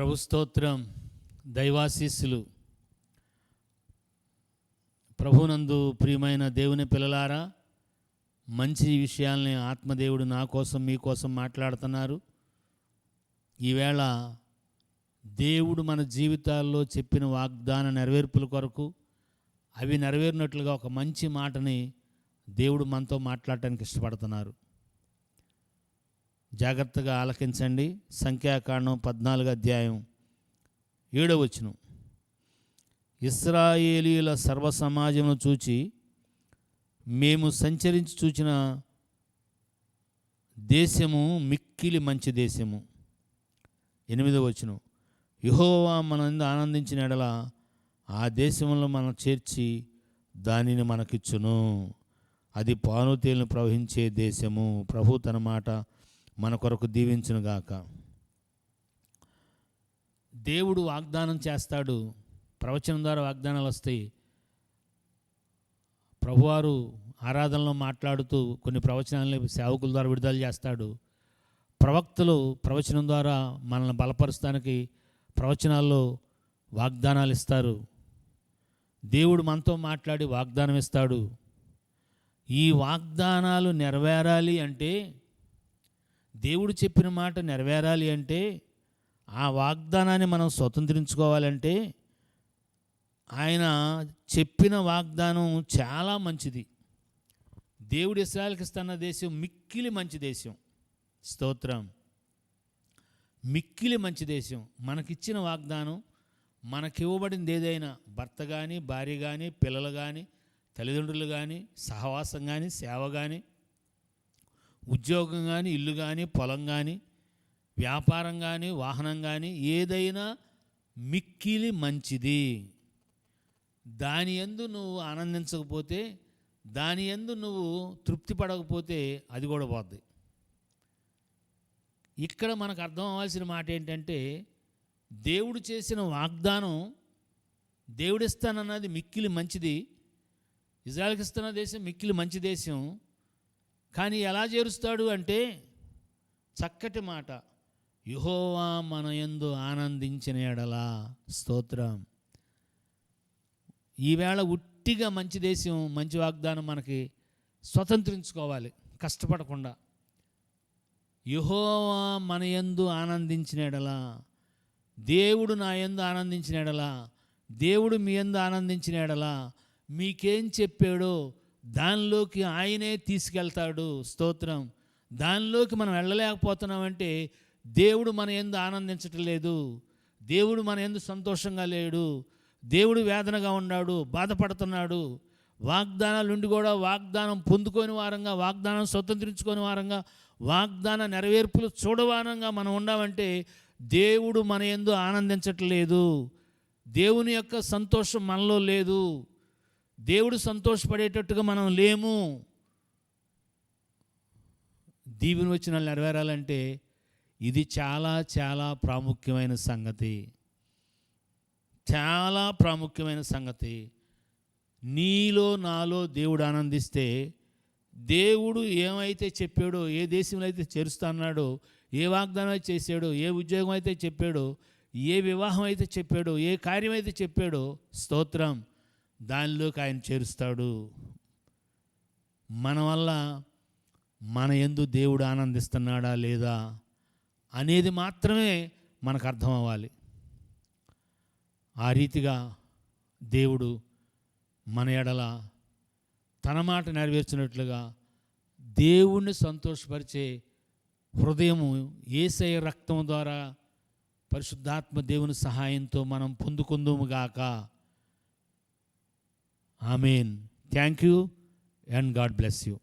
ప్రభు స్తోత్రం దైవాశీస్సులు. ప్రభునందు ప్రియమైన దేవుని పిల్లలారా మంచి విషయాల్ని ఆత్మదేవుడు నా కోసం మీకోసం మాట్లాడుతున్నారు. ఈవేళ దేవుడు మన జీవితాల్లో చెప్పిన వాగ్దాన నెరవేర్పుల కొరకు అవి నెరవేరినట్లుగా ఒక మంచి మాటని దేవుడు మనతో మాట్లాడటానికి ఇష్టపడుతున్నారు. జాగ్రత్తగా ఆలకించండి. సంఖ్యాకాండం పద్నాలుగు అధ్యాయం ఏడవచ్చును ఇస్రాయేలీల సర్వ సమాజమును చూచి మేము సంచరించి చూచిన దేశము మిక్కిలి మంచి దేశము. ఎనిమిదవ వచనం. యహోవా మన ఆనందించిన ఎడల ఆ దేశంలో మనం చేర్చి దానిని మనకిచ్చును. అది పానుతేలను ప్రవహించే దేశము. ప్రభు తన మాట మన కొరకు దీవించునుగాక. దేవుడు వాగ్దానం చేస్తాడు. ప్రవచనం ద్వారా వాగ్దానాలు వస్తాయి. ప్రభువారు ఆరాధనలో మాట్లాడుతూ కొన్ని ప్రవచనాలని సేవకుల ద్వారా విడుదల చేస్తాడు. ప్రవక్తలు ప్రవచనం ద్వారా మనల్ని బలపరుస్తానికి ప్రవచనాల్లో వాగ్దానాలు ఇస్తారు. దేవుడు మనతో మాట్లాడి వాగ్దానం ఇస్తాడు. ఈ వాగ్దానాలు నెరవేరాలి అంటే దేవుడు చెప్పిన మాట నెరవేరాలి అంటే ఆ వాగ్దానాన్ని మనం స్వతంత్రించుకోవాలంటే ఆయన చెప్పిన వాగ్దానం చాలా మంచిది. దేవుడు ఇస్రాయల్కి ఇస్తున్న దేశం మిక్కిలి మంచి దేశం. స్తోత్రం. మిక్కిలి మంచి దేశం. మనకిచ్చిన వాగ్దానం మనకివ్వబడింది ఏదైనా భర్త కానీ భార్య కానీ పిల్లలు కానీ తల్లిదండ్రులు కానీ సహవాసం కానీ సేవ కానీ ఉద్యోగం కానీ ఇల్లు కానీ పొలం కానీ వ్యాపారం కానీ వాహనం కానీ ఏదైనా మిక్కిలి మంచిది. దాని ఎందు నువ్వు ఆనందించకపోతే దాని ఎందు నువ్వు తృప్తి పడకపోతే అది కూడా పోద్ది. ఇక్కడ మనకు అర్థం అవ్వాల్సిన మాట ఏంటంటే దేవుడు చేసిన వాగ్దానం దేవుడిస్తానన్నది మిక్కిలి మంచిది. ఇజ్రాయల్కి ఇస్తున్న దేశం మిక్కిలి మంచి దేశం. కానీ ఎలా చేరుస్తాడు అంటే చక్కటి మాట. యుహోవా మన యందు ఆనందించిన ఎడలా స్తోత్రం. ఈవేళ ఉట్టిగా మంచి దేశం మంచి వాగ్దానం మనకి స్వతంత్రించుకోవాలి కష్టపడకుండా. యుహోవా మన యందు ఆనందించిన ఎడలా దేవుడు నా యందు ఆనందించిన ఎడలా దేవుడు మీ యందు ఆనందించిన ఎడలా మీకేం చెప్పాడో దానిలోకి ఆయనే తీసుకెళ్తాడు. స్తోత్రం. దానిలోకి మనం వెళ్ళలేకపోతున్నామంటే దేవుడు మన ఎందు ఆనందించటం లేదు. దేవుడు మన ఎందు సంతోషంగా లేడు. దేవుడు వేదనగా ఉన్నాడు బాధపడుతున్నాడు. వాగ్దానాలు ఉండి కూడా వాగ్దానం పొందుకొని వారంగా వాగ్దానం స్వతంత్రించుకొని వారంగా వాగ్దాన నెరవేర్పులు చూడవారంగా మనం ఉన్నామంటే దేవుడు మన ఎందు ఆనందించట్లేదు దేవుని యొక్క సంతోషం మనలో లేదు. దేవుడు సంతోషపడేటట్టుగా మనం లేము. దీవెని వచ్చిన నెరవేరాలంటే ఇది చాలా చాలా ప్రాముఖ్యమైన సంగతి. చాలా ప్రాముఖ్యమైన సంగతి. నీలో నాలో దేవుడు ఆనందిస్తే దేవుడు ఏమైతే చెప్పాడో ఏ దేశంలో అయితే చేరుస్తాన్నాడో ఏ వాగ్దానం అయితే చేశాడో ఏ ఉద్యోగం అయితే చెప్పాడో ఏ వివాహం అయితే చెప్పాడో ఏ కార్యం అయితే చెప్పాడో స్తోత్రం. దానిలోకి ఆయన చేరుస్తాడు. మన వల్ల మన ఎందు దేవుడు ఆనందిస్తున్నాడా లేదా అనేది మాత్రమే మనకు అర్థం అవ్వాలి ఆ రీతిగా దేవుడు మన ఎడల తన మాట నెరవేర్చినట్లుగా దేవుణ్ణి సంతోషపరిచే హృదయము ఏసయ రక్తం ద్వారా పరిశుద్ధాత్మ దేవుని సహాయంతో మనం పొందుకుందుముగాక Amen. Thank you and God bless you.